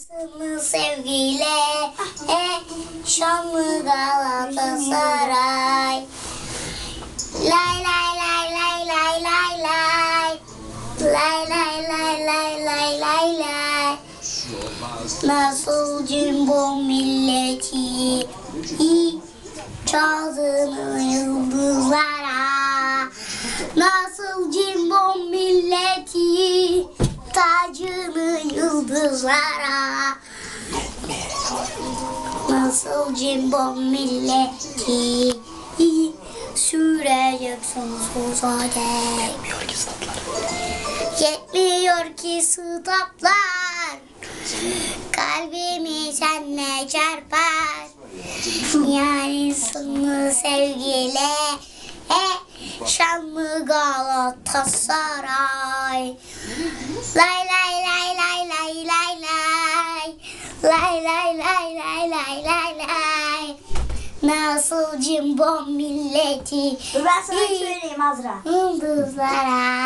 Sını sevgiyle e, Şanlı Galatasaray Lay lay lay lay lay lay lay. Lay lay lay lay lay lay lay. Nasıl cimbo milleti? Çaldığını yıldızlara yıldızlara Nasıl cimbo milleti? Sürecek sonsuza dek Yetmiyor ki statlar. Yetmiyor ki stoplar Kalbimi senle çarpar. Yani sını sevgiyle e, Şanlı Galatasaray. Lay lay lay Lay lay lay lay lay lay. Nasıl cimbom milleti? Dur ben sana söyleyeyim Azra. Yıldızlara